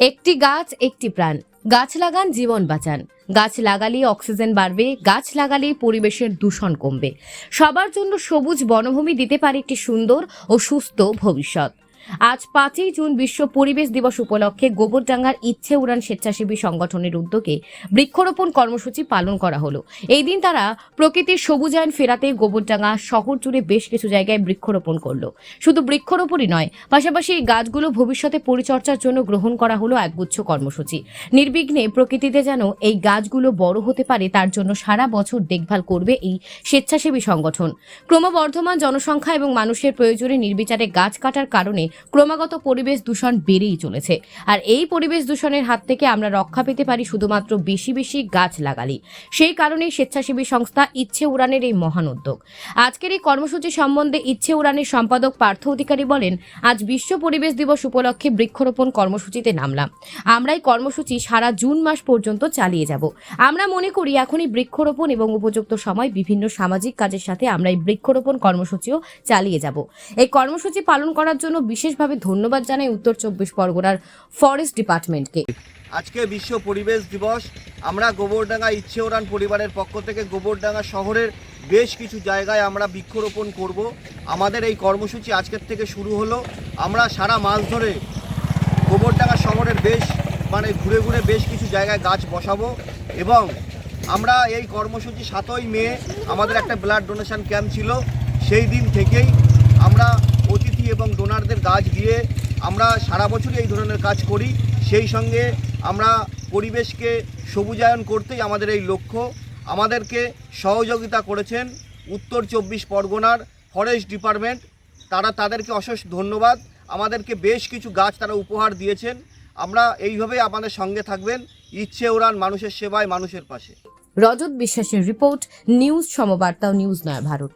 একটি গাছ, একটি প্রাণ। গাছ লাগান, জীবন বাঁচান। গাছ লাগালে অক্সিজেন বাড়বে, গাছ লাগালে পরিবেশের দূষণ কমবে। সবার জন্য সবুজ বনভূমি দিতে পারে একটি সুন্দর ও সুস্থ ভবিষ্যৎ। আজ পাঁচই জুন বিশ্ব পরিবেশ দিবস উপলক্ষে গোবরডাঙ্গার ইচ্ছে উড়ান স্বেচ্ছাসেবী সংগঠনের উদ্যোগে বৃক্ষরোপণ কর্মসূচি পালন করা হলো। এই দিন তারা প্রকৃতির সবুজায়ন ফেরাতে গোবরডাঙ্গা শহর জুড়ে বেশ কিছু জায়গায় বৃক্ষরোপণ করল। শুধু বৃক্ষরোপণই নয়, পাশাপাশি এই গাছগুলো ভবিষ্যতে পরিচর্যার জন্য গ্রহণ করা হলো একগুচ্ছ কর্মসূচি। নির্বিঘ্নে প্রকৃতিতে যেন এই গাছগুলো বড় হতে পারে, তার জন্য সারা বছর দেখভাল করবে এই স্বেচ্ছাসেবী সংগঠন। ক্রমবর্ধমান জনসংখ্যা এবং মানুষের প্রয়োজনে নির্বিচারে গাছ কাটার কারণে ক্রমাগত পরিবেশ দূষণ বেড়েই চলেছে। আর এই পরিবেশ দূষণের হাত থেকে আমরা রক্ষা পেতে পারি শুধুমাত্র বেশি বেশি গাছ লাগালি। সেই কারণেই স্বেচ্ছাসেবী সংস্থা ইচ্ছে উড়ানের এই মহান উদ্যোগ। আজকের এই কর্মসূচি সম্বন্ধে ইচ্ছে উড়ানের সম্পাদক পার্থ অধিকারী বলেন, আজ বিশ্ব পরিবেশ দিবস উপলক্ষে বৃক্ষরোপণ কর্মসূচিতে নামলাম। আমরা এই কর্মসূচি সারা জুন মাস পর্যন্ত চালিয়ে যাব। আমরা মনে করি এখনই বৃক্ষরোপণ এবং উপযুক্ত সময় বিভিন্ন সামাজিক কাজের সাথে আমরা এই বৃক্ষরোপণ কর্মসূচিও চালিয়ে যাব। এই কর্মসূচি পালন করার জন্য বিশেষভাবে ধন্যবাদ জানাই উত্তর চব্বিশ পরগনার ফরেস্ট ডিপার্টমেন্টকে আজকে বিশ্ব পরিবেশ দিবস। আমরা গোবরডাঙ্গা ইচ্ছে ওরান পরিবারের পক্ষ থেকে গোবরডাঙ্গা শহরের বেশ কিছু জায়গায় আমরা বৃক্ষরোপণ করব। আমাদের এই কর্মসূচি আজকের থেকে শুরু হলো। আমরা সারা মাস ধরে গোবরডাঙ্গা শহরের বেশ মানে ঘুরে ঘুরে বেশ কিছু জায়গায় গাছ বসাবো এবং আমরা এই কর্মসূচি সাতই মে আমাদের একটা ব্লাড ডোনেশন ক্যাম্প ছিল। সেই দিন থেকেই আমরা অতিথি এবং ডোনারদের গাছ দিয়ে আমরা সারা বছরই এই ধরনের কাজ করি। সেই সঙ্গে আমরা পরিবেশকে সবুজায়ন করতেই আমাদের এই লক্ষ্য। আমাদেরকে সহযোগিতা করেছেন উত্তর চব্বিশ পরগনার ফরেস্ট ডিপার্টমেন্ট। তারা তাদেরকে অশেষ ধন্যবাদ। আমাদেরকে বেশ কিছু গাছ তারা উপহার দিয়েছেন। আমরা এইভাবেই আমাদের সঙ্গে থাকবেন। ইচ্ছে ওরান মানুষের সেবায় মানুষের পাশে। রজত বিশ্বাসের রিপোর্ট নিউজ সমবার্তা নিউজ নয় ভারত।